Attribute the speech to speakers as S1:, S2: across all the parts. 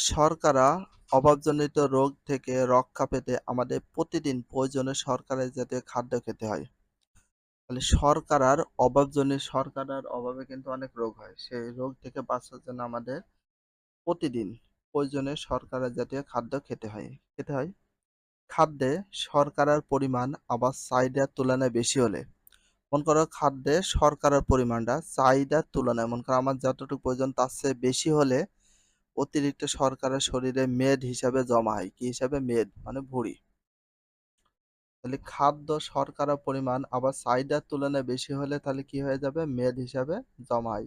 S1: শর্করা অভাবজনিত রোগ থেকে রক্ষা পেতে আমাদের প্রতিদিন প্রয়োজনে শর্করা জাতীয় খাদ্য খেতে হয়। তাহলে শর্করার অভাবজনিত শর্করার অভাবে কিন্তু অনেক রোগ হয়। সেই রোগ থেকে বাঁচার জন্য আমাদের প্রতিদিন প্রয়োজনে শর্করা জাতীয় খাদ্য খেতে হয় খেতে হয়। খাদ্যে শর্করার পরিমাণ আবার চাহিদার তুলনায় বেশি হলে মনে করো খাদ্যে শর্করার পরিমাণটা চাহিদার তুলনায়, মনে করো আমার যতটুকু প্রয়োজন তার চেয়ে বেশি হলে অতিরিক্ত শর্করা শরীরে মেদ হিসাবে জমা হয়। কি হিসাবে? মেদ মানে ভুঁড়ি। তাহলে খাদ্য শর্করা পরিমাণ আবার চাহিদার তুলনায় বেশি হলে তাহলে কি হয়ে যাবে? মেদ হিসাবে জমা হয়।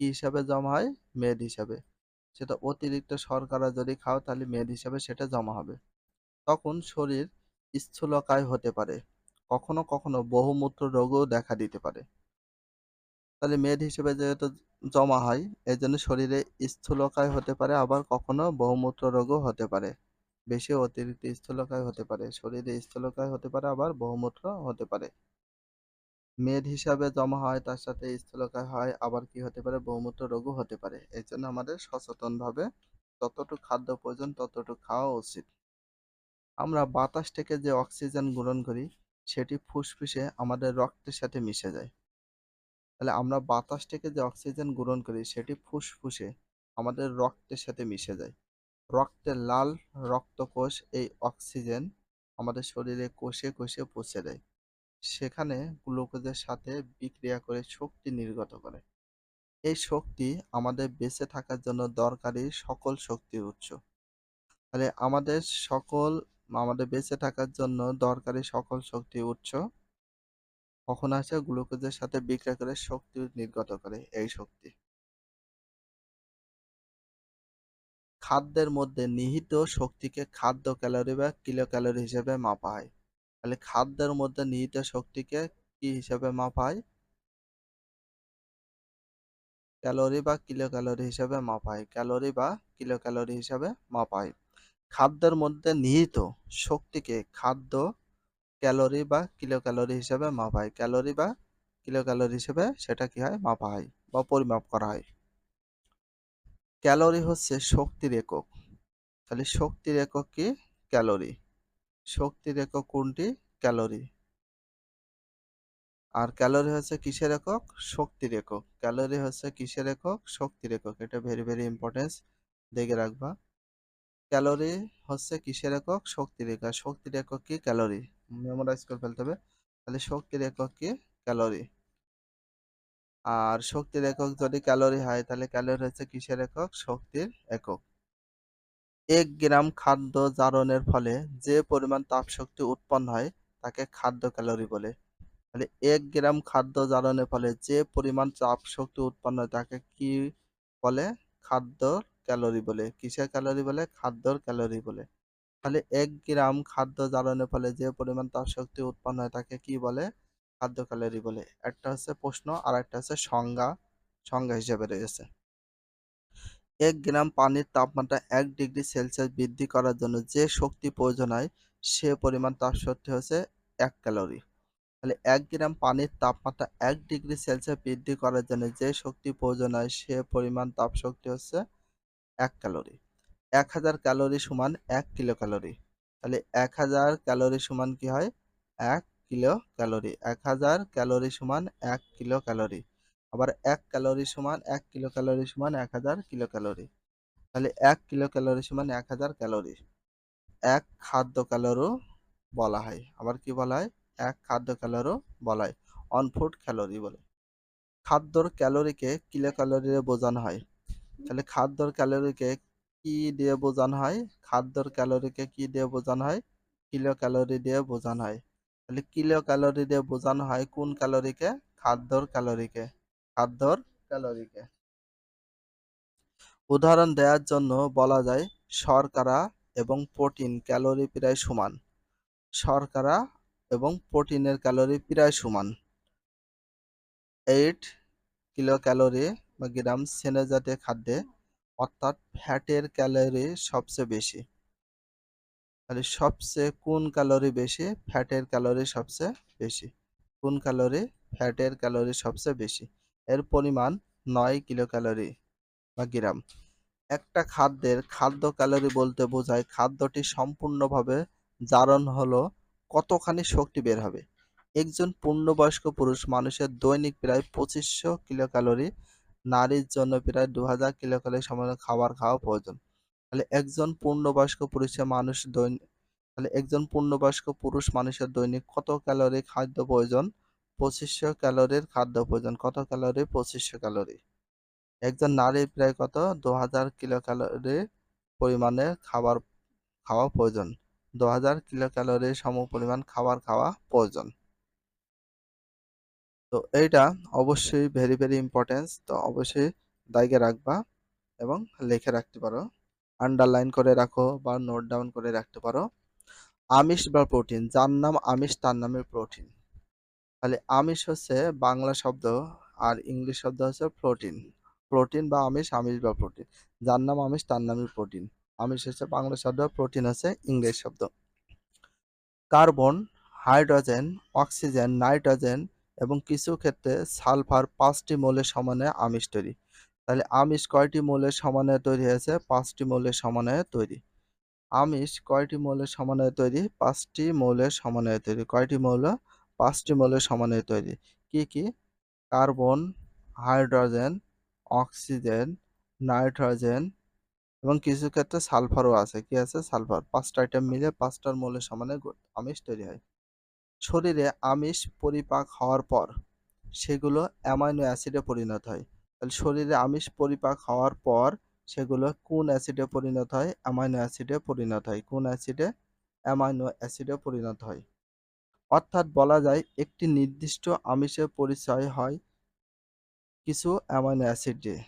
S1: কি হিসাবে জমা হয়? মেদ হিসাবে। সেটা অতিরিক্ত শর্করা যদি খাও তাহলে মেদ হিসাবে সেটা জমা হবে। তখন শরীর স্থূলকায় হতে পারে। কখনো কখনো বহুমূত্র রোগও দেখা দিতে পারে। তাহলে মেদ হিসেবে যেহেতু জমা হয়। এই জন্য শরীরে স্থূলকায় হতে পারে, আবার কখনো বহুমূত্র রোগও হতে পারে। বেশি অতিরিক্ত স্থূলকায় হতে পারে, শরীরে স্থূলকায় হতে পারে, আবার বহুমূত্র হতে পারে। মেদ হিসাবে জমা হয়, তার সাথে স্থূলকায় হয়, আবার কি হতে পারে, বহুমূত্র রোগও হতে পারে। এই জন্য আমাদের সচেতনভাবে যতটুকু খাদ্য প্রয়োজন, ততটুকু খাওয়া উচিত। আমরা বাতাস থেকে যে অক্সিজেন গ্রহণ করি, সেটি ফুসফুসে আমাদের রক্তের সাথে মিশে যায়। তাহলে আমরা বাতাস থেকে যে অক্সিজেন গ্রহণ করি সেটি ফুসফুসে আমাদের রক্তের সাথে মিশে যায়। রক্তের লাল রক্তকোষ এই অক্সিজেন আমাদের শরীরে কোষে কোষে পৌঁছে দেয়। সেখানে গ্লুকোজের সাথে বিক্রিয়া করে শক্তি নির্গত করে। এই শক্তি আমাদের বেঁচে থাকার জন্য দরকারি সকল শক্তির উৎস। তাহলে আমাদের সকল, আমাদের বেঁচে থাকার জন্য দরকারি সকল শক্তির উৎস কখন আসে? গ্লুকোজের সাথে বিক্রিয়া করে শক্তি নির্গত করে এই শক্তি। খাদ্যের মধ্যে নিহিত শক্তিকে খাদ্য ক্যালোরি বা কিলো ক্যালোরি হিসেবে মাপা হয়। তাহলে খাদ্যের মধ্যে নিহিত শক্তিকে কি হিসেবে মাপা হয়? ক্যালোরি বা কিলো ক্যালোরি হিসেবে মাপা হয়। ক্যালোরি বা কিলো ক্যালোরি হিসেবে মাপা হয়। খাদ্যের মধ্যে নিহিত শক্তিকে খাদ্য ক্যালোরি বা কিলো ক্যালোরি হিসেবে মাপা হয় ক্যালোরি বা কিলো ক্যালোরি হিসেবে সেটা কি হয়? মাপা হয় বা পরিমাপ করা হয়। ক্যালোরি হচ্ছে শক্তির একক। তাহলে শক্তির একক কি? ক্যালোরি। শক্তির একক কোনটি? ক্যালোরি। আর ক্যালোরি হচ্ছে কিসের একক? শক্তির একক। ক্যালোরি হচ্ছে কিসের একক? শক্তির একক। এটা ভেরি ভেরি ইম্পর্টেন্স দেখে রাখবা। ক্যালোরি হচ্ছে কিসের একক? শক্তির একক। শক্তির একক কি? ক্যালোরি। মেমোরাইজ করে ফেলতে হবে। তাহলে শক্তির একক কি? ক্যালোরি। আর শক্তির একক যদি ক্যালোরি হয়, তাহলে ক্যালোরি হচ্ছে কিসের একক? শক্তির একক। এক গ্রাম খাদ্য জারণের ফলে যে পরিমাণ তাপ শক্তি উৎপন্ন হয়, তাকে খাদ্য ক্যালোরি বলে। তাহলে এক গ্রাম খাদ্য জারণের ফলে যে পরিমাণ তাপ শক্তি উৎপন্ন হয়, তাকে কি বলে? খাদ্য ক্যালোরি বলে। কিসের ক্যালোরি বলে? খাদ্যর ক্যালোরি বলে। তাহলে এক গ্রাম খাদ্য জ্বালানোর ফলে যে পরিমাণ তাপ শক্তি উৎপন্ন হয় তাকে কি বলে? খাদ্য ক্যালোরি বলে। একটা হচ্ছে প্রশ্ন আর একটা হচ্ছে সংজ্ঞা। সংজ্ঞা হিসেবে রয়েছে। এক গ্রাম পানির তাপমাত্রা এক ডিগ্রি সেলসিয়াস বৃদ্ধি করার জন্য যে শক্তি প্রয়োজন হয়, সে পরিমাণ তাপ শক্তি হচ্ছে এক ক্যালোরি তাহলে এক গ্রাম পানির তাপমাত্রা এক ডিগ্রি সেলসিয়াস বৃদ্ধি করার জন্য যে শক্তি প্রয়োজন হয়, সে পরিমাণ তাপ শক্তি হচ্ছে এক ক্যালোরি এক হাজার ক্যালোরি সমান এক কিলো ক্যালোরি তাহলে এক হাজার ক্যালোরি সমান কি হয়? এক কিলো ক্যালোরি এক হাজার ক্যালোরি সমান এক কিলো ক্যালোরি আবার এক ক্যালোরি সমান এক কিলো ক্যালোরি সমান এক হাজার কিলো ক্যালোরি তাহলে এক কিলো ক্যালোরি সমান এক হাজার ক্যালোরি। এক খাদ্য ক্যালোরও বলা হয়। আবার কি বলা হয়? এক খাদ্য ক্যালোরও বলা হয়। অন ফুড ক্যালোরি বলে। খাদ্যর ক্যালোরিকে কিলো ক্যালোরি বোঝানো হয়। তাহলে খাদ্যর ক্যালোরিকে কি দিয়ে বোঝানো হয়? খাদ্যর ক্যালোরিকে কি দিয়ে বোঝানো হয়? কিলো ক্যালোরি দিয়ে বোঝানো হয়। তাহলে কিলো ক্যালোরি দিয়ে বোঝানো হয় কোন ক্যালোরিকে খাদ্যর ক্যালোরিকে খাদ্যর ক্যালোরিকে উদাহরণ দেওয়ার জন্য বলা যায় শর্করা এবং প্রোটিন ক্যালোরি প্রায় সমান। শর্করা এবং প্রোটিনের ক্যালোরি প্রায় সমান। এইট কিলো ক্যালোরি বা গ্রাম সেনে জাতীয় খাদ্যে অর্থাৎ ফ্যাটের ক্যালোরি সবচেয়ে বেশি। তাহলে সবচেয়ে কোন ক্যালোরি বেশি? ফ্যাটের ক্যালোরি সবচেয়ে বেশি। কোন ক্যালোরি? ফ্যাটের ক্যালোরি সবচেয়ে বেশি। এর পরিমাণ নয় কিলো ক্যালোরি বা গ্রাম। একটা খাদ্যের খাদ্য ক্যালোরি বলতে বোঝায় খাদ্যটি সম্পূর্ণভাবে জারণ হলো কতখানি শক্তি বের হবে। একজন পূর্ণবয়স্ক পুরুষ মানুষের দৈনিক প্রায় পঁচিশশো কিলোক্যালোরি নারীর জন্য প্রায় দু হাজার কিলোক্যালোরি সমান খাবার খাওয়া প্রয়োজন। তাহলে একজন পূর্ণবয়স্ক পুরুষের মানুষ দৈনিক তাহলে একজন পূর্ণবয়স্ক পুরুষ মানুষের দৈনিক কত ক্যালোরি খাদ্য প্রয়োজন? পঁচিশশো ক্যালোরির খাদ্য প্রয়োজন। কত ক্যালোরি? পঁচিশশো ক্যালোরি। একজন নারীর প্রায় কত? দু হাজার কিলো ক্যালোরি পরিমাণে খাবার খাওয়া প্রয়োজন। দু হাজার কিলো ক্যালোরি সম পরিমাণ খাবার খাওয়া প্রয়োজন। তো এইটা অবশ্যই ভেরি ভেরি ইম্পর্টেন্স তো অবশ্যই দায়গে রাখবা এবং লিখে রাখতে পারো। আন্ডারলাইন করে রাখো বা নোট ডাউন করে রাখতে পারো। আমিষ বা প্রোটিন যার নাম আমিষ তার নামে প্রোটিন তাহলে আমিষ হচ্ছে বাংলা শব্দ আর ইংলিশ শব্দ হচ্ছে প্রোটিন প্রোটিন বা আমিষ আমিষ বা প্রোটিন যার নাম আমিষ তার নামই প্রোটিন আমিষ হচ্ছে বাংলা শব্দ প্রোটিন হচ্ছে ইংলিশ শব্দ। কার্বন হাইড্রোজেন অক্সিজেন নাইট্রোজেন এবং কিছু ক্ষেত্রে সালফার পাঁচটি মৌলের সমানে আমিষ তৈরি। তাহলে আমিষ কয়টি মৌলের সমন্বয়ে তৈরি হয়েছে? পাঁচটি মৌলের সমন্বয়ে তৈরি। আমিষ কয়টি মৌলের সমন্বয়ে তৈরি? পাঁচটি মৌলের সমন্বয়ে তৈরি। কয়টি মৌল? পাঁচটি মৌলের সমন্বয়ে তৈরি। কি কি? কার্বন, হাইড্রোজেন, অক্সিজেন, নাইট্রোজেন এবং কিছু ক্ষেত্রে সালফারও আছে। কি আছে? সালফার। পাঁচটা আইটেম মিলে পাঁচটার মৌলের সমানে আমিষ তৈরি হয়। শরীরে আমিষ পরিপাক হওয়ার পর সেগুলো অ্যামাইনো অ্যাসিডে পরিণত হয়। তাহলে শরীরে আমিষ পরিপাক হওয়ার পর সেগুলো কোন অ্যাসিডে পরিণত হয়? অ্যামাইনো অ্যাসিডে পরিণত হয়। কোন অ্যাসিডে? অ্যামাইনো অ্যাসিডে পরিণত হয়। অর্থাৎ বলা যায় একটি নির্দিষ্ট আমিষের পরিচয় হয় কিছু অ্যামাইনো অ্যাসিড। দিয়ে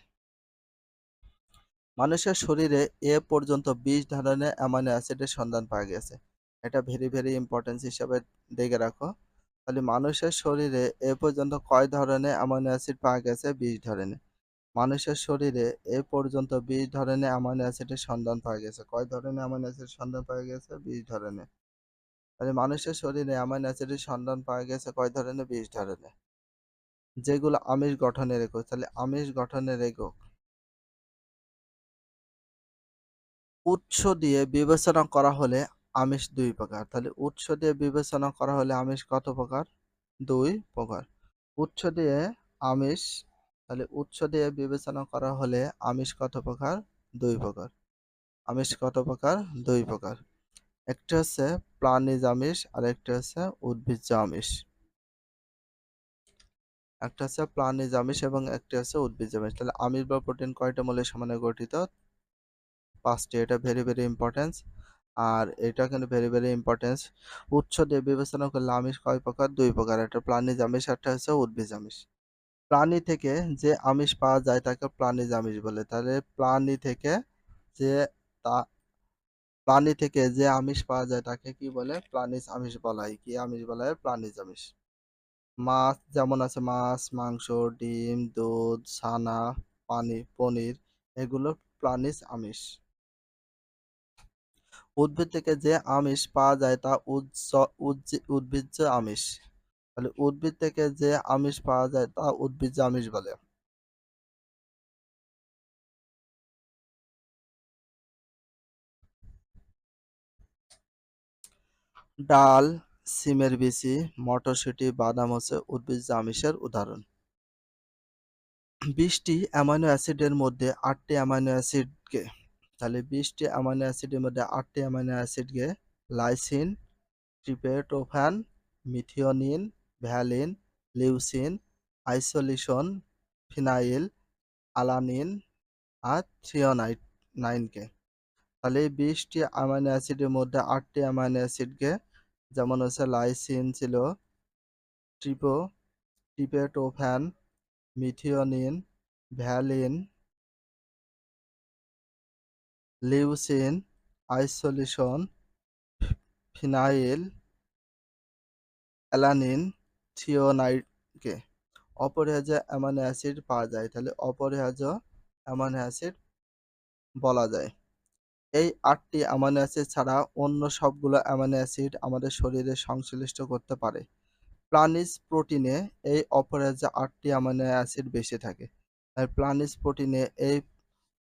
S1: মানুষের শরীরে এ পর্যন্ত বিশ ধরনের অ্যামাইনো অ্যাসিডের সন্ধান পাওয়া গেছে। এটা ভেরি ভেরি ইম্পর্টেন্স হিসাবে দেখে রাখো। তাহলে মানুষের শরীরে এ পর্যন্ত কয় ধরনের অ্যামাইনো অ্যাসিড পাওয়া গেছে? বিশ ধরনের। মানুষের শরীরে এ পর্যন্ত বিশ ধরনের অ্যামাইনো অ্যাসিডের সন্ধান পাওয়া গেছে। কয় ধরনের অ্যামাইনো অ্যাসিডের সন্ধান পাওয়া গেছে? বিশ ধরনের। তাহলে মানুষের শরীরে অ্যামাইনো অ্যাসিডের সন্ধান পাওয়া গেছে কয় ধরনের? বিশ ধরনের। যেগুলো আমিষ গঠনের একক। তাহলে আমিষ গঠনের একক। উৎস দিয়ে বিবেচনা করা হলে আমিষ দুই প্রকার। তাহলে উৎস দিয়ে বিবেচনা করা হলে আমিষ কত প্রকার? দুই প্রকার। উৎস দিয়ে আমিষ, তাহলে উৎস দিয়ে বিবেচনা করা হলে আমিষ কত প্রকার? দুই প্রকার। আমিষ কত প্রকার? দুই প্রকার। একটা হচ্ছে প্রাণীজ আমিষ, আর একটা হচ্ছে উদ্ভিজ্জ আমিষ। একটা হচ্ছে প্রাণীজ আমিষ এবং একটা হচ্ছে উদ্ভিজ্জ আমিষ। তাহলে আমিষ বা প্রোটিন কয়টা মূলের সমানে গঠিত? পাঁচটি। এটা ভেরি ভেরি ইম্পর্টেন্স আর এটা কিন্তু ভেরি ভেরি ইম্পর্টেন্স উৎস দিয়ে বিবেচনা করলে আমিষ কয় প্রকার? দুই প্রকার। একটা প্রাণীজ আমিষ একটা হচ্ছে উদ্ভিজ আমিষ প্রাণী থেকে যে আমিষ পাওয়া যায় তাকে প্রাণীজ আমিষ বলে। তাহলে প্রাণী থেকে যে তা, প্রাণী থেকে যে আমিষ পাওয়া যায় তাকে কি বলে? প্রাণীজ আমিষ বলা হয়। কি আমিষ বলা হয়? প্রাণীজ আমিষ মাছ, যেমন আছে মাছ, মাংস, ডিম, দুধ, ছানা, পানি, পনির, এগুলো প্রাণীজ আমিষ। উদ্ভিদ থেকে যে আমিষ পাওয়া যায় তা উদ্ভিজ্জ আমিষ। তাহলে উদ্ভিদ থেকে যে আমিষ পাওয়া যায় তা উদ্ভিজ্জ আমিষ বলে। ডাল, সিমের বিচি, মটরশুঁটি, বাদাম হচ্ছে উদ্ভিজ্জ আমিষের উদাহরণ। বিশটি অ্যামাইনো অ্যাসিডের মধ্যে আটটি অ্যামাইনো অ্যাসিডকে তাহলে বিশটি অ্যামাইনো অ্যাসিডের মধ্যে আটটি amino অ্যাসিডকে lysine, tryptophan, methionine, valine, leucine, isoleucine, phenylalanine আর থ্রিওনাইট নাইনকে তাহলে এই বিশটি অ্যামাইনো অ্যাসিডের মধ্যে আটটি অ্যামাইনো অ্যাসিডকে যেমন হচ্ছে লাইসিন ছিল, ট্রিপো, tryptophan, methionine, valine leucine, isoleucine, phenyl, alanine থিওনাইটকে অপরিহার্য অ্যামাইনো অ্যাসিড পাওয়া যায়। তাহলে অপরিহার্য অ্যামাইনো অ্যাসিড বলা যায়। এই আটটি অ্যামাইনো অ্যাসিড ছাড়া অন্য সবগুলো অ্যামাইনো অ্যাসিড আমাদের শরীরে সংশ্লিষ্ট করতে পারে। প্লানিস প্রোটিনে এই অপরিহার্য আটটি অ্যামাইনো অ্যাসিড বেশি থাকে। প্লানিস প্রোটিনে এই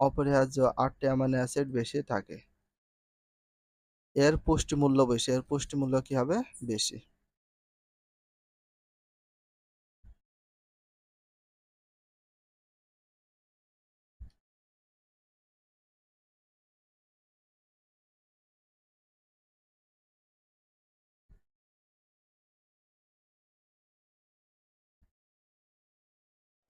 S1: অপরিহার্য আটটি অ্যামাইনো অ্যাসিড বেশি থাকে। এর পুষ্টিমূল্য বেশি। এর পুষ্টিমূল্য কী হবে? বেশি।